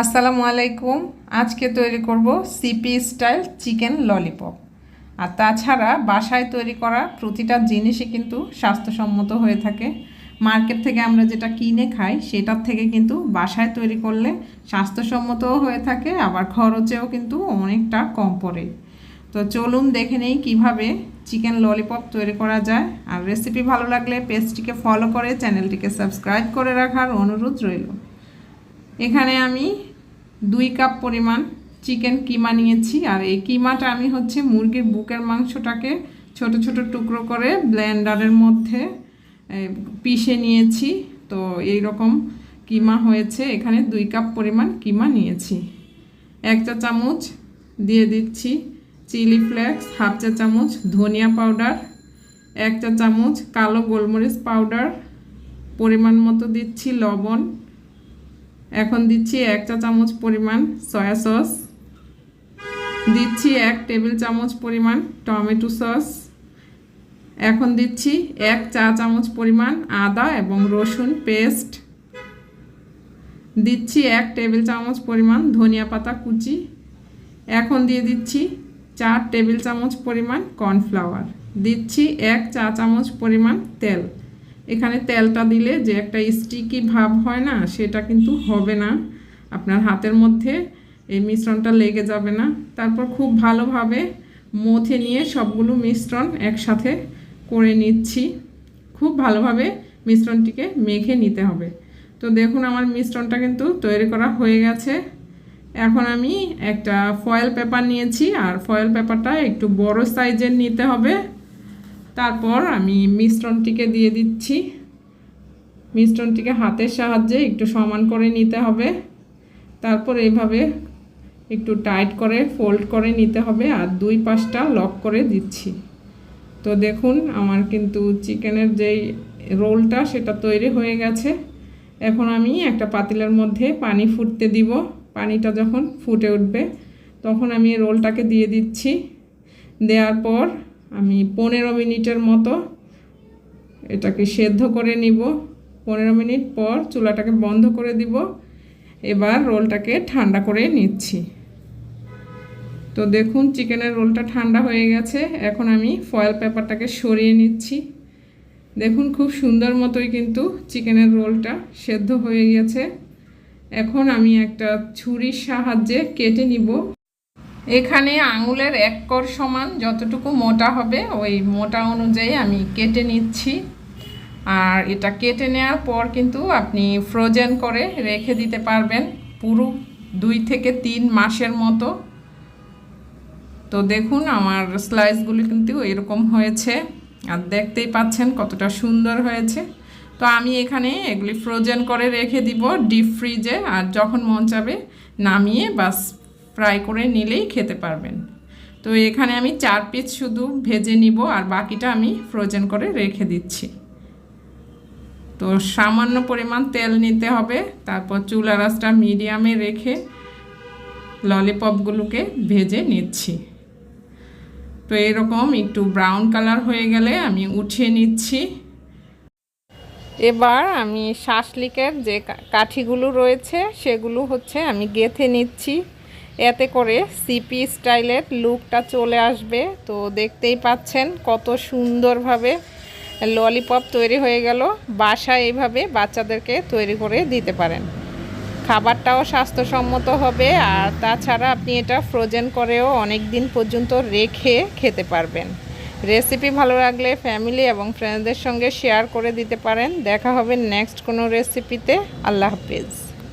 আসসালামু আলাইকুম। আজকে তৈরি করব সিপি স্টাইল চিকেন ললিপপ আর তাছাড়া বাসায় তৈরি করা প্রতিটা জিনিসই কিন্তু স্বাস্থ্যসম্মত হয়ে থাকে। মার্কেট থেকে আমরা যেটা কিনে খাই, সেটার থেকে কিন্তু বাসায় তৈরি করলে স্বাস্থ্যসম্মতও হয়ে থাকে, আবার খরচেও কিন্তু অনেকটা কম পড়ে। তো চলুন দেখে নেই কীভাবে চিকেন ললিপপ তৈরি করা যায়। আর রেসিপি ভালো লাগলে পেজটিকে ফলো করে চ্যানেলটিকে সাবস্ক্রাইব করে রাখার অনুরোধ রইল। এখানে আমি দুই কাপ পরিমাণ চিকেন কিমা নিয়েছি, আর এই কিমাটা আমি হচ্ছে মুরগির বুকের মাংসটাকে ছোট ছোট টুকরো করে ব্লেন্ডারের মধ্যে পিষে নিয়েছি। তো এই রকম কিমা হয়েছে, এখানে দুই কাপ পরিমাণ কিমা নিয়েছি। এক চা চামচ দিয়ে দিচ্ছি চিলি ফ্লেক্স, হাফ চা চামচ ধনিয়া পাউডার, এক চা চামচ কালো গোলমরিচ পাউডার, পরিমাণ মতো দিচ্ছি লবণ এখন দিচ্ছি এক চা চামচ পরিমাণ সয়া সস। দিচ্ছি এক টেবিল চামচ পরিমাণ টমেটো সস। এখন দিচ্ছি এক চা চামচ পরিমাণ আদা এবং রসুন পেস্ট। দিচ্ছি এক টেবিল চামচ পরিমাণ ধনিয়া পাতা কুচি। এখন দিয়ে দিচ্ছি চার টেবিল চামচ পরিমাণ কর্নফ্লাওয়ার। দিচ্ছি এক চা চামচ পরিমাণ তেল। এখানে তেলটা দিলে যে একটা স্টিকি ভাব হয় না, সেটা কিন্তু হবে না। আপনার হাতের মধ্যে এই মিশ্রণটা লেগে যাবে না। তারপর খুব ভালোভাবে মথে নিয়ে সবগুলো মিশ্রণ একসাথে করে নিচ্ছি। খুব ভালোভাবে মিশ্রণটিকে মেখে নিতে হবে। তো দেখুন, আমার মিশ্রণটা কিন্তু তৈরি করা হয়ে গেছে। এখন আমি একটা ফয়েল পেপার নিয়েছি, আর ফয়েল পেপারটা একটু বড় সাইজের নিতে হবে। তারপর আমি মিশ্রণটিকে দিয়ে দিচ্ছি। মিশ্রণটিকে হাতের সাহায্যে একটু সমান করে নিতে হবে। তারপর এইভাবে একটু টাইট করে, ফোল্ড করে নিতে হবে আর দুই পাশটা লক করে দিচ্ছি। তো দেখুন, আমার কিন্তু চিকেনের যেই রোলটা, সেটা তৈরি হয়ে গেছে। এখন আমি একটা পাতিলের মধ্যে পানি ফুটতে দিব। পানিটা যখন ফুটে উঠবে, তখন আমি রোলটাকে দিয়ে দিচ্ছি। দেওয়ার পর আমি পনেরো মিনিটের মতো এটাকে সেদ্ধ করে নিব। পনেরো মিনিট পর চুলাটাকে বন্ধ করে দিব। এবার রোলটাকে ঠান্ডা করে নিচ্ছি। তো দেখুন, চিকেনের রোলটা ঠান্ডা হয়ে গেছে। এখন আমি ফয়েল পেপারটাকে সরিয়ে নিচ্ছি। দেখুন, খুব সুন্দর মতোই কিন্তু চিকেনের রোলটা সেদ্ধ হয়ে গেছে। এখন আমি একটা ছুরির সাহায্যে কেটে নিব। এখানে আঙুলের এক কর সমান, যতটুকু মোটা হবে, ওই মোটা অনুযায়ী আমি কেটে নিচ্ছি। আর এটা কেটে নেওয়ার পর কিন্তু আপনি ফ্রোজেন করে রেখে দিতে পারবেন পুরো দুই থেকে তিন মাসের মতো। তো দেখুন, আমার স্লাইসগুলি কিন্তু এরকম হয়েছে। আর দেখতেই পাচ্ছেন কতটা সুন্দর হয়েছে। তো আমি এখানে এগুলি ফ্রোজেন করে রেখে দিব ডিপ ফ্রিজে, আর যখন মন চাবে নামিয়ে বাস ফ্রাই করে নিলেই খেতে পারবেন। তো এখানে আমি চার পিস শুধু ভেজে নিব আর বাকিটা আমি ফ্রোজেন করে রেখে দিচ্ছি। তো সামান্য পরিমাণ তেল নিতে হবে, তারপর চুলা রাসটা মিডিয়ামে রেখে ললিপপগুলোকে ভেজে নিচ্ছি। তো এরকম একটু ব্রাউন কালার হয়ে গেলে আমি উঠিয়ে নিচ্ছি। এবার আমি শাসলিকের যে কাঠিগুলো রয়েছে, সেগুলো হচ্ছে আমি গেথে নিচ্ছি। এতে করে সিপি স্টাইলের লুকটা চলে আসবে। তো দেখতেই পাচ্ছেন কত সুন্দরভাবে ললিপপ তৈরি হয়ে গেল। বাসায় এইভাবে বাচ্চাদেরকে তৈরি করে দিতে পারেন। খাবারটাও স্বাস্থ্যসম্মত হবে আর তাছাড়া আপনি এটা ফ্রোজেন করেও অনেক দিন পর্যন্ত রেখে খেতে পারবেন। রেসিপি ভালো লাগলে ফ্যামিলি এবং ফ্রেন্ডসদের সঙ্গে শেয়ার করে দিতে পারেন। দেখা হবে নেক্সট কোনো রেসিপিতে আল্লাহ হাফিজ।